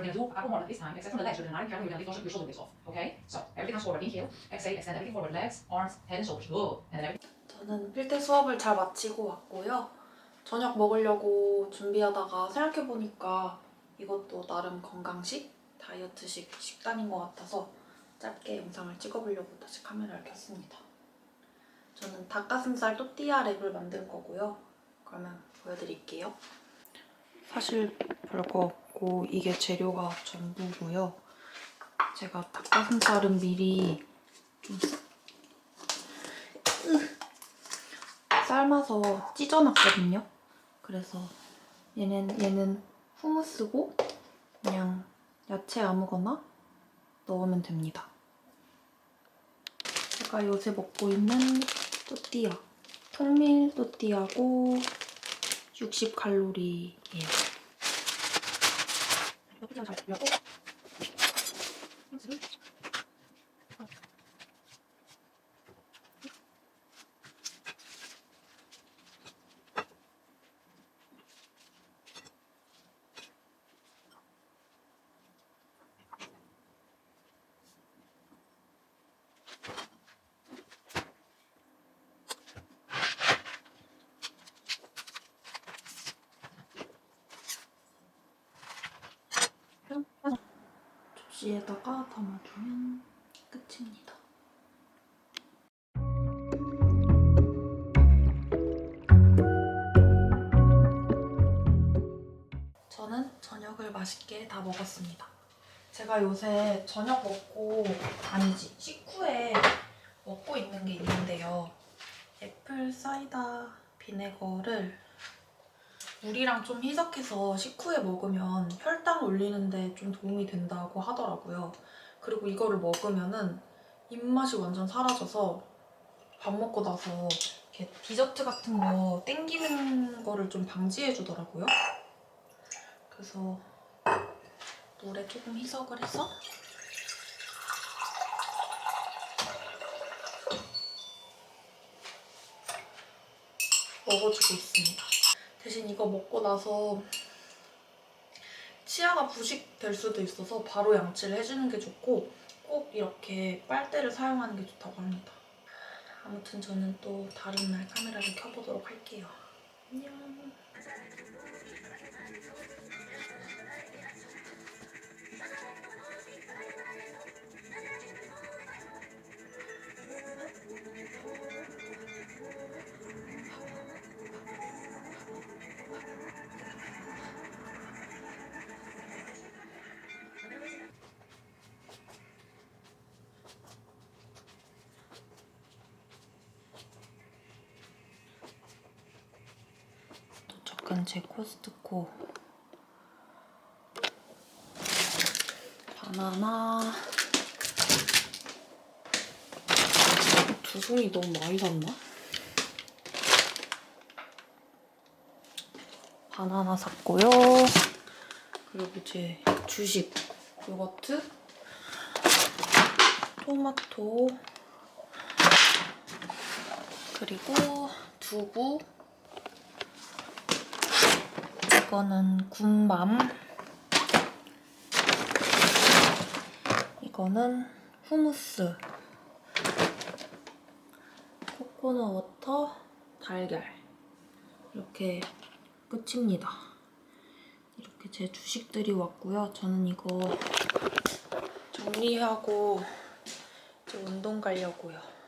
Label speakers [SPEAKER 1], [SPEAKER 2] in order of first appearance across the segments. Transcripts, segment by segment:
[SPEAKER 1] We're gonna do upper one at this time, except from the legs, we're gonna not careful, we're gonna leave your shoulder blades off, okay? So, everything comes forward, inhale, exhale, extend everything forward, legs, arms, head and shoulders, good. And then everything
[SPEAKER 2] 저는 필대 수업을 잘 마치고 왔고요. 저녁 먹으려고 준비하다가 생각해보니까 이것도 나름 건강식, 다이어트식 식단인 것 같아서 짧게 영상을 찍어보려고 다시 카메라를 켰습니다. 저는 닭가슴살 또띠아 랩을 만들 거고요. 그러면 보여드릴게요. 사실 별거 없고 이게 재료가 전부고요. 제가 닭가슴살은 미리 좀 삶아서 찢어놨거든요. 그래서 얘는 얘는 후무스고 그냥 야채 아무거나 넣으면 됩니다. 제가 요새 먹고 있는 또띠아 통밀 또띠아고 60칼로리예요. 또띠아 잘 들려고 후무스를 접시에다가 담아주면 끝입니다. 저는 저녁을 맛있게 다 먹었습니다. 제가 요새 저녁 먹고 아니지 식후에 먹고 있는 게 있는데요. 애플 사이다 비네거를 물이랑 좀 희석해서 식후에 먹으면 혈당 올리는데 좀 도움이 된다고 하더라고요. 그리고 이거를 먹으면은 입맛이 완전 사라져서 밥 먹고 나서 이렇게 디저트 같은 거 땡기는 거를 좀 방지해 주더라고요. 그래서 물에 조금 희석을 해서 먹어주고 있습니다. 대신 이거 먹고 나서 치아가 부식될 수도 있어서 바로 양치를 해주는 게 좋고 꼭 이렇게 빨대를 사용하는 게 좋다고 합니다. 아무튼 저는 또 다른 날 카메라를 켜보도록 할게요. 안녕. 도착한 제 코스트코 바나나. 두 송이 너무 많이 샀나? 바나나 샀고요. 그리고 제 주식. 요거트. 토마토. 그리고 두부 이거는 군밤. 이거는 후무스. 코코넛 워터, 달걀. 이렇게 끝입니다. 이렇게 제 주식들이 왔고요. 저는 이거 정리하고 이제 운동 가려고요.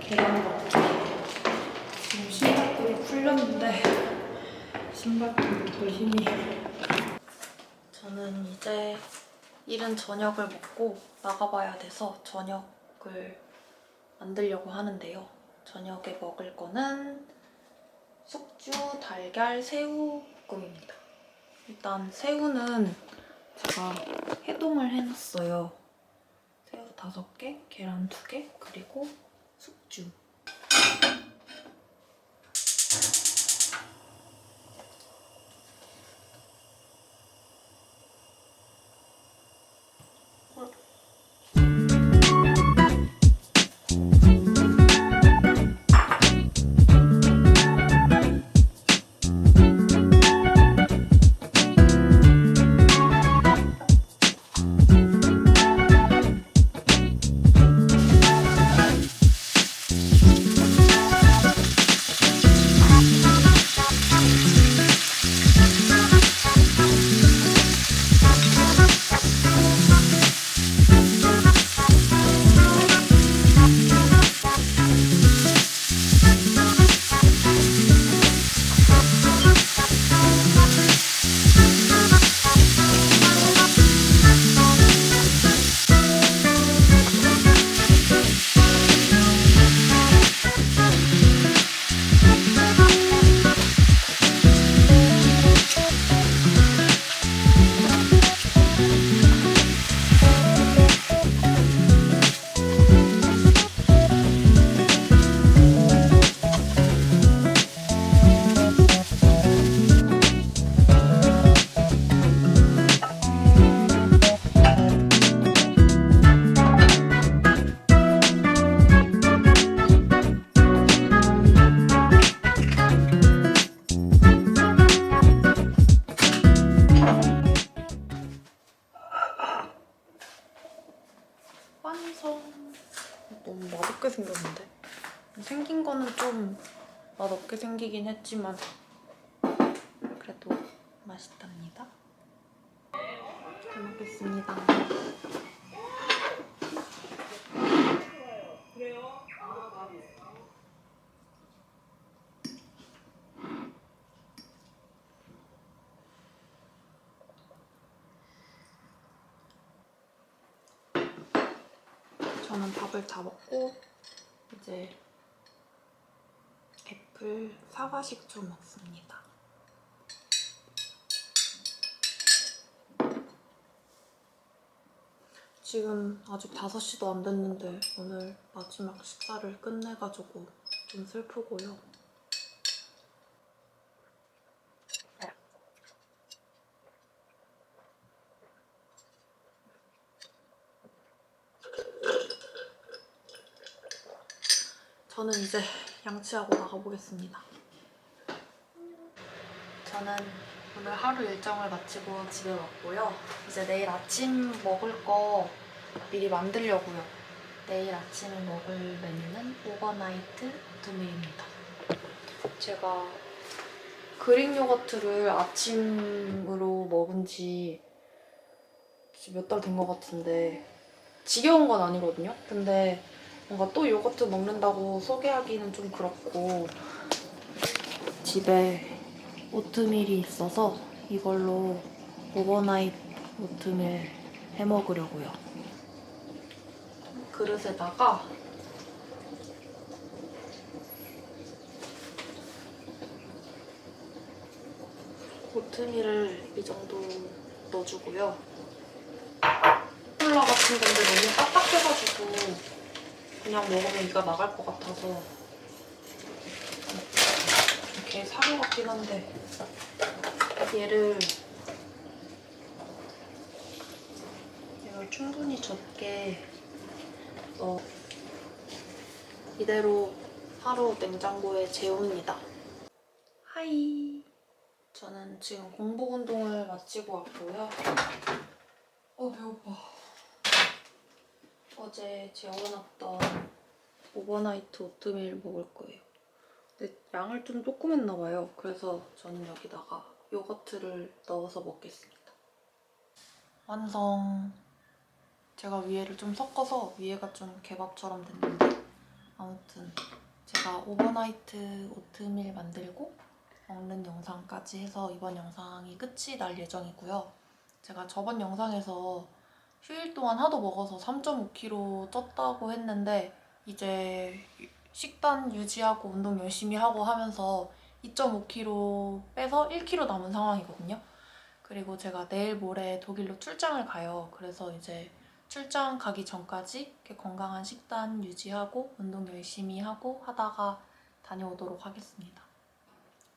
[SPEAKER 2] 계란 먹기. 지금 신발끈이 풀렸는데 신발끈 돌 힘이. 저는 이제 이른 저녁을 먹고 나가봐야 돼서 저녁을 만들려고 하는데요. 저녁에 먹을 거는 숙주, 달걀, 새우 볶음입니다. 일단 새우는 제가 해동을 해놨어요. 다섯 개, 계란 두 개, 그리고 숙주. 생기긴 했지만 그래도 맛있답니다. 잘 먹겠습니다. 저는 밥을 다 먹고 이제 애플 사과 식초 먹습니다. 지금 아직 5시도 안 됐는데 오늘 마지막 식사를 끝내가지고 좀 슬프고요. 저는 이제 양치하고 나가보겠습니다. 저는 오늘 하루 일정을 마치고 집에 왔고요. 이제 내일 아침 먹을 거 미리 만들려고요. 내일 아침에 먹을 메뉴는 오버나이트 오트밀입니다. 제가 그릭 요거트를 아침으로 먹은 지 몇 달 된 것 같은데 지겨운 건 아니거든요. 근데 뭔가 또 요거트 먹는다고 소개하기는 좀 그렇고 집에 오트밀이 있어서 이걸로 오버나잇 오트밀 해 먹으려고요. 그릇에다가 오트밀을 이 정도 넣어주고요. 콜라 같은 건데 너무 딱딱해가지고 그냥 먹으면 이가 나갈 것 같아서 이렇게 사료 같긴 한데 얘를 얘를 충분히 적게 넣어 이대로 하루 냉장고에 재웁니다. 하이 저는 지금 공복 운동을 마치고 왔고요. 어 배고파. 어제 재워놨던 오버나이트 오트밀 먹을 거예요. 근데 양을 좀 조금 했나 봐요. 그래서 저는 여기다가 요거트를 넣어서 먹겠습니다. 완성. 제가 위에를 좀 섞어서 위에가 좀 개밥처럼 됐는데 아무튼 제가 오버나이트 오트밀 만들고 먹는 영상까지 해서 이번 영상이 끝이 날 예정이고요. 제가 저번 영상에서 휴일 동안 하도 먹어서 3.5kg 쪘다고 했는데 이제 식단 유지하고 운동 열심히 하고 하면서 2.5kg 빼서 1kg 남은 상황이거든요. 그리고 제가 내일 모레 독일로 출장을 가요. 그래서 이제 출장 가기 전까지 이렇게 건강한 식단 유지하고 운동 열심히 하고 하다가 다녀오도록 하겠습니다.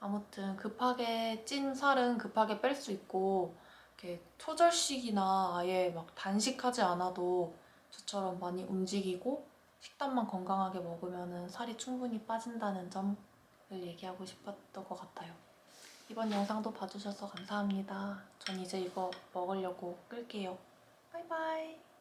[SPEAKER 2] 아무튼 급하게 찐 살은 급하게 뺄 수 있고 이렇게 초절식이나 아예 막 단식하지 않아도 저처럼 많이 움직이고 식단만 건강하게 먹으면 살이 충분히 빠진다는 점을 얘기하고 싶었던 것 같아요. 이번 영상도 봐주셔서 감사합니다. 전 이제 이거 먹으려고 끌게요. 바이바이.